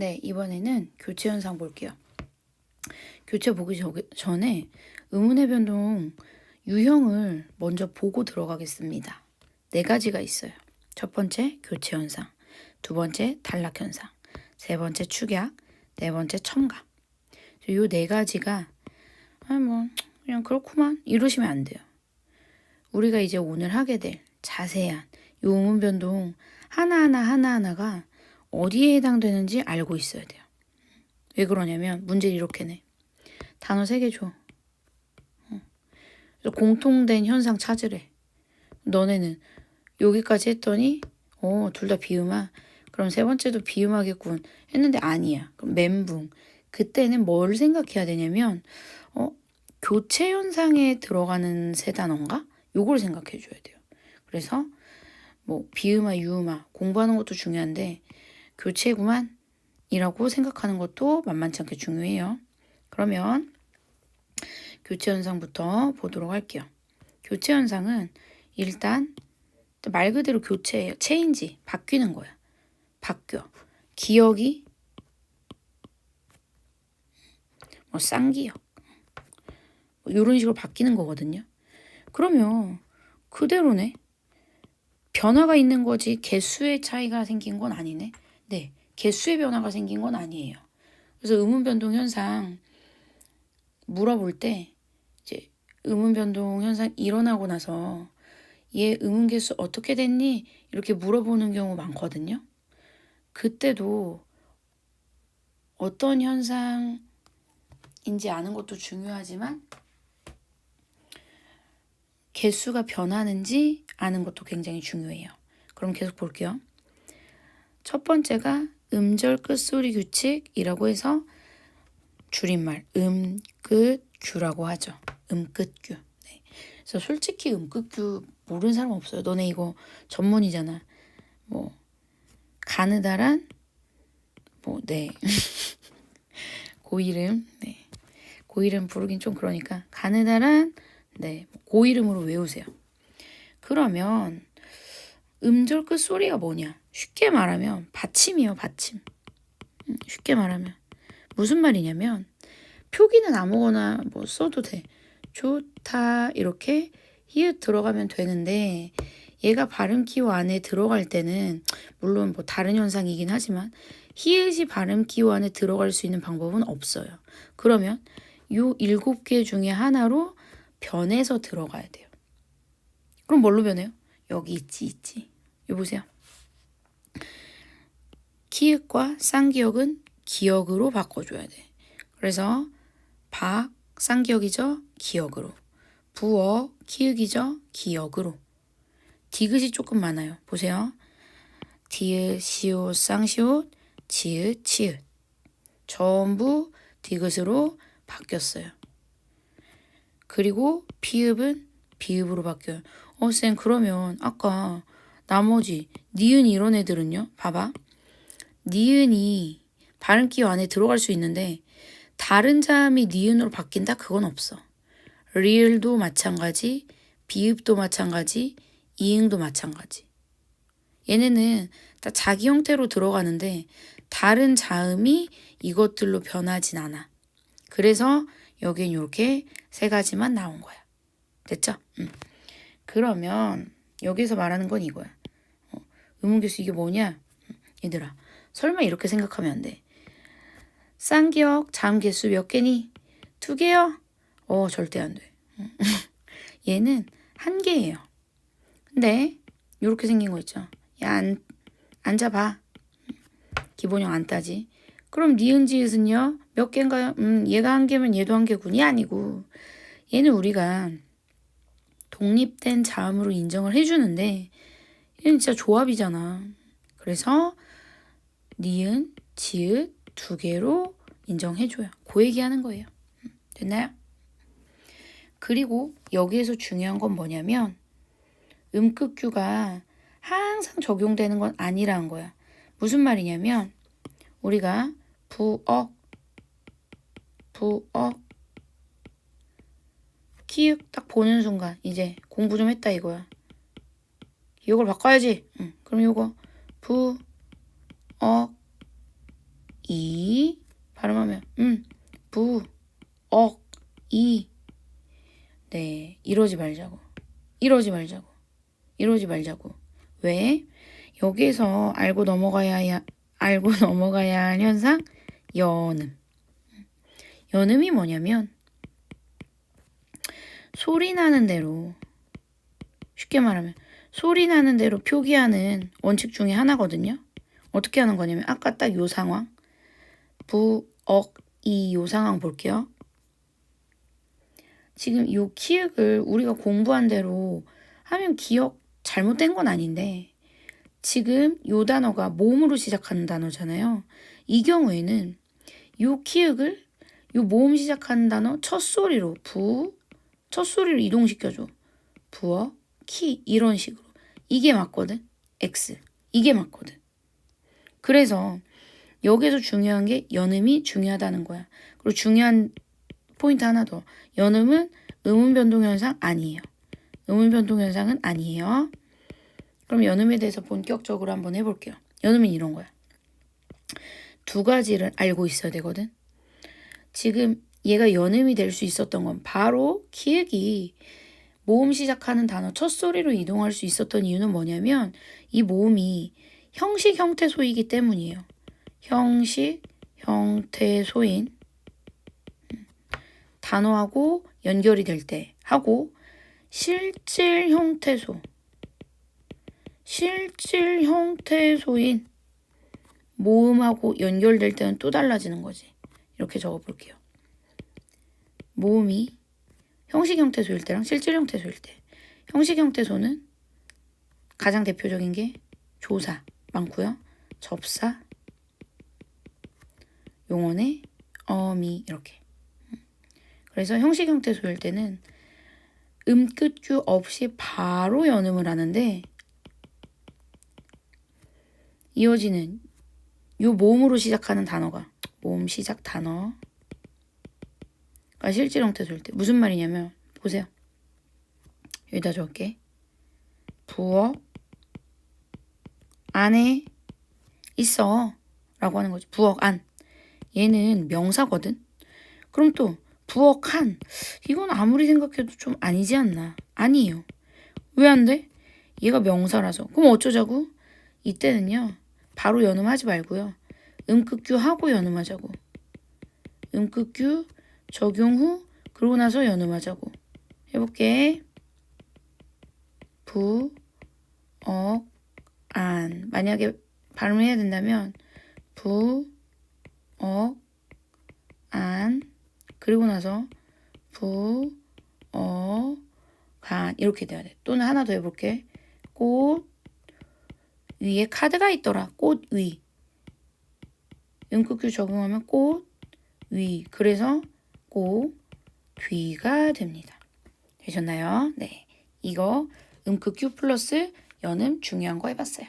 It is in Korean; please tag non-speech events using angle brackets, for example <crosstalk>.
네, 이번에는 교체 현상 볼게요. 교체 보기 저- 전에 의문의 변동 유형을 먼저 보고 들어가겠습니다. 네 가지가 있어요. 첫 번째 교체 현상, 두 번째 단락 현상, 세 번째 축약, 네 번째 첨가. 이네 가지가 아뭐 그냥 그렇구만 이러시면 안 돼요. 우리가 이제 오늘 하게 될 자세한 요 의문 변동 하나하나 하나하나가 어디에 해당되는지 알고 있어야 돼요. 왜 그러냐면 문제를 이렇게 내. 단어 세개 줘. 어. 공통된 현상 찾으래. 너네는 여기까지 했더니 어, 둘 다 비음아. 그럼 세 번째도 비음하겠군. 했는데 아니야. 그럼 멘붕. 그때는 뭘 생각해야 되냐면 어, 교체 현상에 들어가는 세 단어인가? 요걸 생각해 줘야 돼요. 그래서 뭐 비음아 유음아 공부하는 것도 중요한데 교체구만 이라고 생각하는 것도 만만치 않게 중요해요. 그러면 교체 현상부터 보도록 할게요. 교체 현상은 일단 말 그대로 교체예요. 체인지 바뀌는 거야. 바뀌어. 기억이 뭐 쌍기억 뭐 이런 식으로 바뀌는 거거든요. 그러면 그대로네. 변화가 있는 거지 개수의 차이가 생긴 건 아니네. 네, 개수의 변화가 생긴 건 아니에요. 그래서 의문 변동 현상 물어볼 때 이제 의문 변동 현상 일어나고 나서 얘 의문 개수 어떻게 됐니? 이렇게 물어보는 경우 많거든요. 그때도 어떤 현상인지 아는 것도 중요하지만 개수가 변하는지 아는 것도 굉장히 중요해요. 그럼 계속 볼게요. 첫 번째가 음절 끝소리 규칙이라고 해서 줄임말 음끝규라고 하죠. 음끝규. 네. 그래서 솔직히 음끝규 모르는 사람 없어요. 너네 이거 전문이잖아. 뭐 가느다란 뭐 네. <laughs> 고 이름 네. 고 이름 부르긴 좀 그러니까 가느다란 네. 고 이름으로 외우세요. 그러면 음절 끝 소리가 뭐냐? 쉽게 말하면 받침이요, 받침. 음, 쉽게 말하면 무슨 말이냐면 표기는 아무거나 뭐 써도 돼. 좋다 이렇게 히읗 들어가면 되는데 얘가 발음 기호 안에 들어갈 때는 물론 뭐 다른 현상이긴 하지만 히읗이 발음 기호 안에 들어갈 수 있는 방법은 없어요. 그러면 요 일곱 개 중에 하나로 변해서 들어가야 돼요. 그럼 뭘로 변해요? 여기 있지 있지. 요 보세요. 키읔과 쌍기역은 기역으로 바꿔줘야 돼. 그래서 박 쌍기역이죠 기역으로. 부어 키읔이죠 기역으로. 디귿이 조금 많아요. 보세요. 디귿, 시옷, 쌍시옷, 지읒, 치읒. 전부 디귿으로 바뀌었어요. 그리고 비읍은 비읍으로 바뀌어요. 어, 쌤, 그러면 아까 나머지 니은 이런 애들은요? 봐봐. 니은이 발음기호 안에 들어갈 수 있는데 다른 자음이 니은으로 바뀐다? 그건 없어. 리을도 마찬가지, 비읍도 마찬가지, 이응도 마찬가지. 얘네는 다 자기 형태로 들어가는데 다른 자음이 이것들로 변하진 않아. 그래서 여긴 이렇게 세 가지만 나온 거야. 됐죠? 음. 그러면 여기서 말하는 건 이거야. 어, 의문교수 이게 뭐냐? 음, 얘들아, 설마 이렇게 생각하면 안 돼. 쌍기역 자음 개수 몇 개니? 두 개요? 어, 절대 안 돼. 음. <laughs> 얘는 한 개예요. 근데 이렇게 생긴 거 있죠. 야, 안, 앉아봐. 기본형 안 따지. 그럼 니은 지읒은요? 몇 개인가요? 음, 얘가 한 개면 얘도 한 개군이 아니고 얘는 우리가 독립된 자음으로 인정을 해주는데 얘는 진짜 조합이잖아. 그래서 니은, 지읒 두 개로 인정해줘요. 그 얘기하는 거예요. 음, 됐나요? 그리고 여기에서 중요한 건 뭐냐면 음끝규가 항상 적용되는 건 아니라는 거야. 무슨 말이냐면 우리가 부억 부억 키읔 딱 보는 순간 이제 공부 좀 했다 이거야. 이걸 바꿔야지. 응. 그럼 이거 부, 억, 이 발음하면 음, 부, 억, 이. 네, 이러지 말자고. 이러지 말자고. 이러지 말자고. 왜? 여기에서 알고 넘어가야 하, 알고 <laughs> 넘어가야 할 현상 연음. 연음이 뭐냐면 소리 나는 대로 쉽게 말하면 소리 나는 대로 표기하는 원칙 중에 하나거든요. 어떻게 하는 거냐면 아까 딱 요 상황 부 억 이 요 상황 볼게요. 지금 요 키읔을 우리가 공부한 대로 하면 기억 잘못된 건 아닌데 지금 요 단어가 모음으로 시작하는 단어잖아요. 이 경우에는 요 키읔을 요 모음 시작하는 단어 첫 소리로 부, 첫 소리를 이동시켜줘. 부어, 키 이런 식으로. 이게 맞거든. X. 이게 맞거든. 그래서 여기서 중요한 게 연음이 중요하다는 거야. 그리고 중요한 포인트 하나 더. 연음은 음운 변동 현상 아니에요. 음운 변동 현상은 아니에요. 그럼 연음에 대해서 본격적으로 한번 해볼게요. 연음은 이런 거야. 두 가지를 알고 있어야 되거든. 지금 얘가 연음이 될 수 있었던 건 바로 키읔이 모음 시작하는 단어 첫 소리로 이동할 수 있었던 이유는 뭐냐면 이 모음이 형식 형태 소이기 때문이에요. 형식 형태 소인 단어하고 연결이 될 때 하고 실질 형태소 실질 형태소인 모음하고 연결될 때는 또 달라지는 거지. 이렇게 적어 볼게요. 모음이 형식 형태소일 때랑 실질 형태소일 때. 형식 형태소는 가장 대표적인 게 조사 많고요. 접사, 용언의 어미 이렇게. 그래서 형식 형태소일 때는 음끝규 없이 바로 연음을 하는데 이어지는 요 모음으로 시작하는 단어가 모음 시작 단어 가 실질 형태소일 때 무슨 말이냐면 보세요. 여기다 적을게. 부엌 안에 있어 라고 하는 거지. 부엌 안. 얘는 명사거든. 그럼 또 부엌 한. 이건 아무리 생각해도 좀 아니지 않나. 아니에요. 왜 안 돼? 얘가 명사라서. 그럼 어쩌자고? 이때는요. 바로 연음하지 말고요. 음끝규 하고 연음하자고. 음끝규 적용 후 그러고 나서 연음하자고. 해볼게. 부, 억, 안. 만약에 발음을 해야 된다면 부, 억, 안. 그리고 나서 부, 어, 간. 이렇게 돼야 돼. 또는 하나 더 해볼게. 꽃, 위에 카드가 있더라. 꽃 위. 음극규 적용하면 꽃 위. 그래서 꽃 귀가 됩니다. 되셨나요? 네. 이거 음극규 플러스 연음 중요한 거 해봤어요.